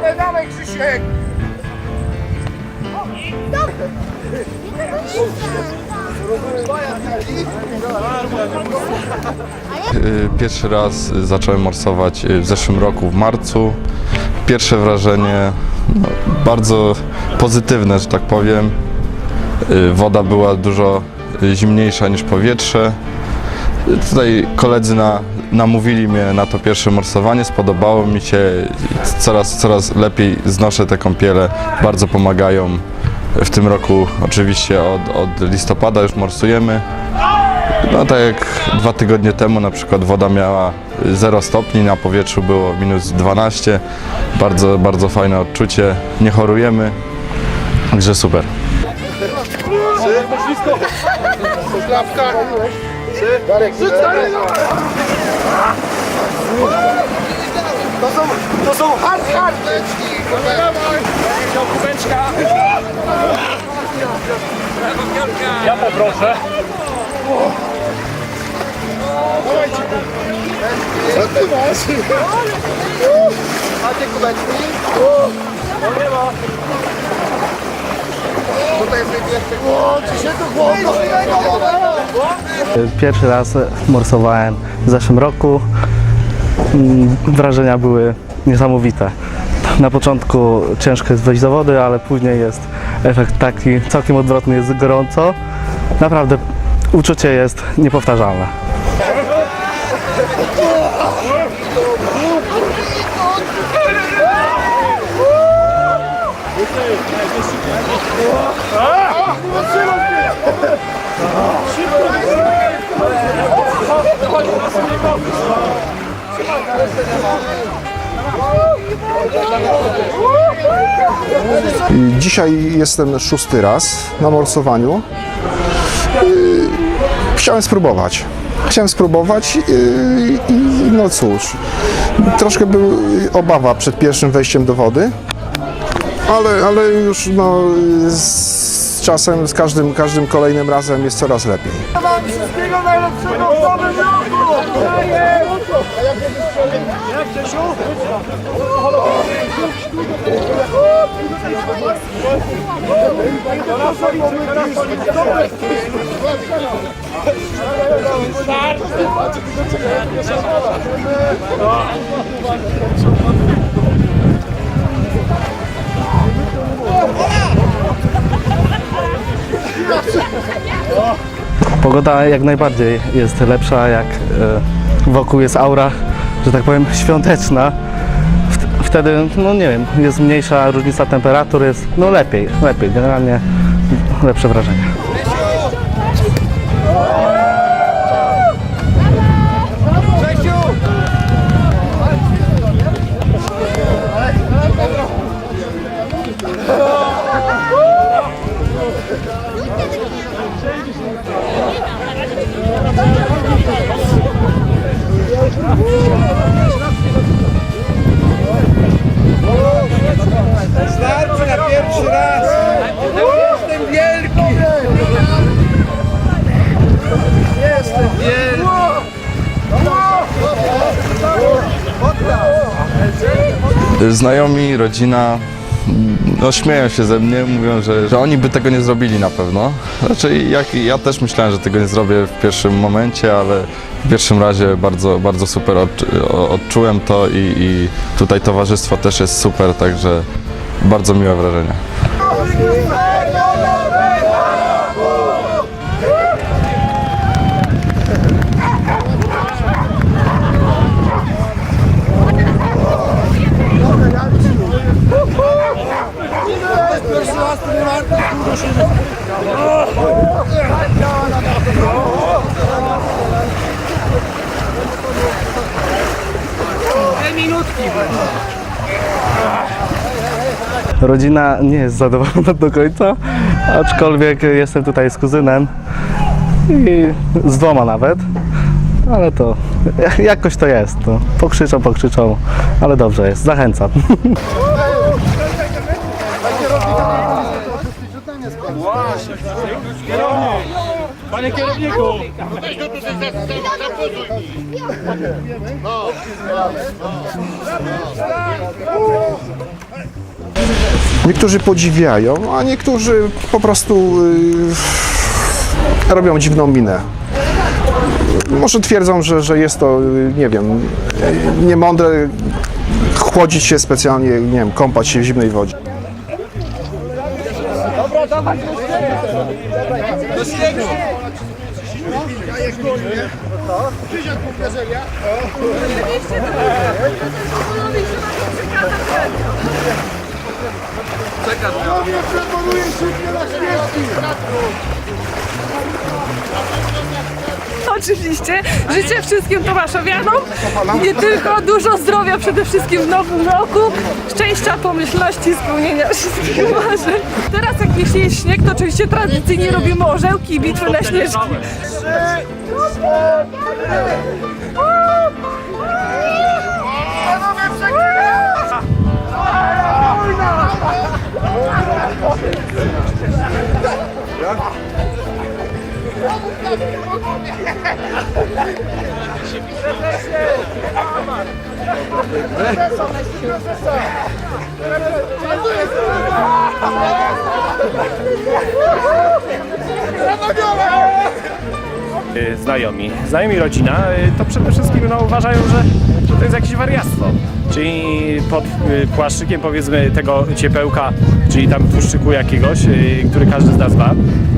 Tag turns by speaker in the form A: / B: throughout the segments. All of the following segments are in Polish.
A: Dawaj, dawaj Krzysiek!
B: Y, Pierwszy raz zacząłem morsować y, w zeszłym roku w marcu. Pierwsze wrażenie no, bardzo pozytywne, że tak powiem. Y, Woda była dużo zimniejsza niż powietrze. Y, Tutaj koledzy na, namówili mnie na to pierwsze morsowanie, spodobało mi się. Coraz, coraz lepiej znoszę te kąpiele, bardzo pomagają. W tym roku oczywiście od, od listopada już morsujemy. No tak jak dwa tygodnie temu na przykład woda miała 0 stopni, na powietrzu było minus 12. Bardzo, bardzo fajne odczucie, nie chorujemy, także super.
A: Klapka! Darek, Rzuć dalej! To są, to są hard hard! Dawaj!
C: Ja poproszę.
A: Dawajcie! Co ty masz? Macie kubeczki? No nie ma. Tutaj jest jeszcze... O, ci się tu chłopno!
D: Pierwszy raz morsowałem w zeszłym roku. Mm, Wrażenia były niesamowite. Na początku ciężko jest wejść do wody, ale później jest efekt taki całkiem odwrotny, jest gorąco. Naprawdę uczucie jest niepowtarzalne.
E: Dzisiaj jestem szósty raz na morsowaniu. Yy, Chciałem spróbować. Chciałem spróbować yy, i no cóż, troszkę był obawa przed pierwszym wejściem do wody, ale, ale już no, z czasem, z każdym, każdym kolejnym razem jest coraz lepiej.
A: Wszystkiego najlepszego w nowym roku! Jak?
D: Pogoda jak najbardziej jest lepsza, jak e, wokół jest aura, że tak powiem, świąteczna. Wt- Wtedy, no nie wiem, jest mniejsza różnica temperatur, jest no lepiej, lepiej, generalnie lepsze wrażenie.
B: Znajomi, rodzina, mm, no śmieją się ze mnie, mówią, że, że oni by tego nie zrobili na pewno. Znaczy jak, ja też myślałem, że tego nie zrobię w pierwszym momencie, ale w pierwszym razie bardzo, bardzo super odczułem to i, i tutaj towarzystwo też jest super, także bardzo miłe wrażenie.
A: Pierwszy raz to nie warto!
D: Rodzina nie jest zadowolona do końca, aczkolwiek jestem tutaj z kuzynem i z dwoma nawet, ale to jakoś to jest. To pokrzyczą, pokrzyczą, ale dobrze jest, zachęcam.
A: Panie kierowniku!
E: Niektórzy podziwiają, a niektórzy po prostu y, robią dziwną minę. Może twierdzą, że, że jest to, y, nie wiem, y, niemądre chłodzić się specjalnie, nie wiem, kąpać się w zimnej wodzie.
C: Oczywiście. Życzę wszystkim Tomaszowianom. Nie tylko dużo zdrowia przede wszystkim w nowym roku. Szczęścia, pomyślności, spełnienia wszystkich marzeń. Teraz jak jeśli jest śnieg, to oczywiście tradycyjnie robimy orzełki i bitwy na śnieżki.
F: Y, znajomi. Znajomi rodzina y, to przede wszystkim no, uważają, że, że to jest jakieś wariactwo. Czyli pod y, płaszczykiem powiedzmy tego ciepełka, czyli tam tłuszczyku jakiegoś, y, który każdy z nas ma,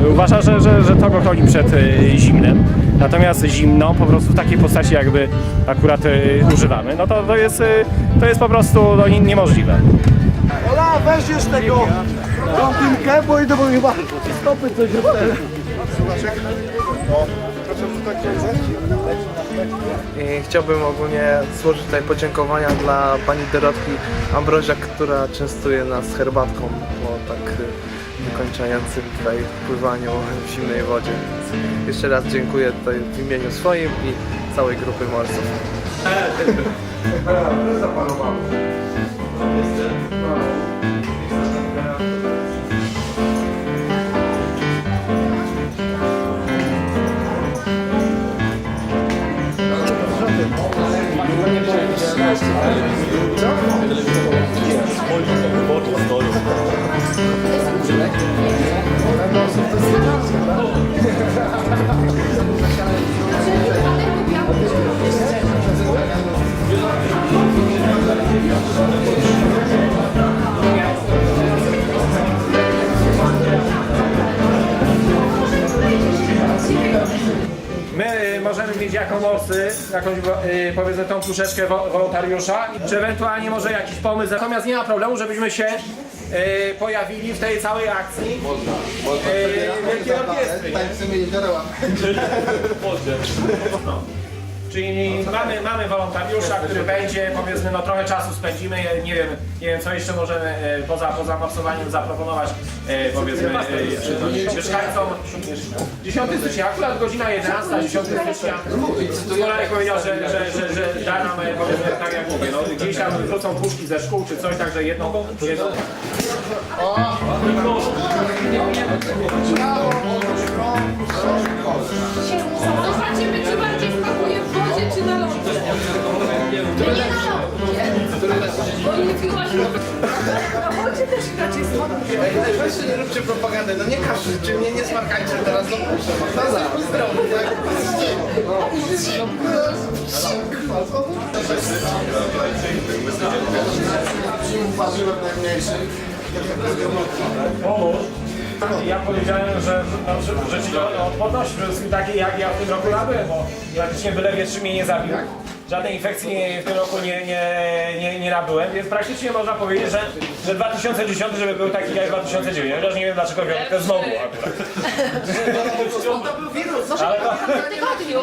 F: y, uważa, że, że, że to go chroni przed y, zimnem. Natomiast zimno po prostu w takiej postaci jakby akurat y, używamy, no to, to, jest, y, to jest po prostu no, nie- niemożliwe.
A: Ola, weźmiesz tego kąpinkę, bo idę, bo chyba stopy coś robię.
G: I chciałbym ogólnie złożyć tutaj podziękowania dla pani Dorotki Ambroziak, która częstuje nas herbatką po tak y, wykończającym tutaj pływaniu w zimnej wodzie. Więc jeszcze raz dziękuję tutaj w imieniu swoim i całej grupy
F: My możemy mieć jako morsy jakąś y, powiedzmy tą puszeczkę wo- wolontariusza, czy ewentualnie może jakiś pomysł. Natomiast nie ma problemu, żebyśmy się y, pojawili w tej całej akcji. Można, można. Wielkiej Orkiestry. Czyli mamy, mamy wolontariusza, który będzie, powiedzmy, no trochę czasu spędzimy, nie wiem, nie wiem co jeszcze możemy e, poza, poza morsowaniem zaproponować, e, powiedzmy, e, mieszkańcom. 10 stycznia, akurat godzina 11, 10 stycznia. Kolarek powiedział, że, że, że, że da nam, e, powiedzmy, tak jak mówię, no, gdzieś tam wrócą puszki ze szkół czy coś, także jedną, jedną
C: Zobaczymy, czy bardziej smakuje w wodzie, czy na lodzie. Nie na lodzie. Bo nie piłaś Na wodzie też inaczej smakuje.
A: Weźcie, nie róbcie propagandy, no nie każcie mnie, nie smarkajcie teraz, no proszę, no za. zdrowy, tak?
F: Ja powiedziałem, że, no, że, ci o odporności przede wszystkim takiej jak ja w tym roku nabyłem, bo praktycznie byle wietrz mnie nie zabił. Żadnej infekcji nie, w tym roku nie, nie, nie, nie nabyłem, więc praktycznie można powiedzieć, że, że 2010 żeby był taki jak 2009. Chociaż nie wiem dlaczego to znowu akurat.
A: To był wirus,
F: Ale to,
C: tygodniu.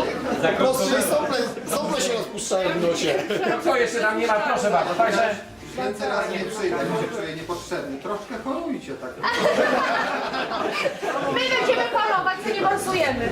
A: Rozszerzy sople, sople się rozpuszczają w nosie.
F: to jeszcze tam nie ma, proszę bardzo. Także
H: Więcej razy nie przyjdę, bo się czuję niepotrzebny. Troszkę chorujcie tak.
C: My będziemy polować, co nie morsujemy.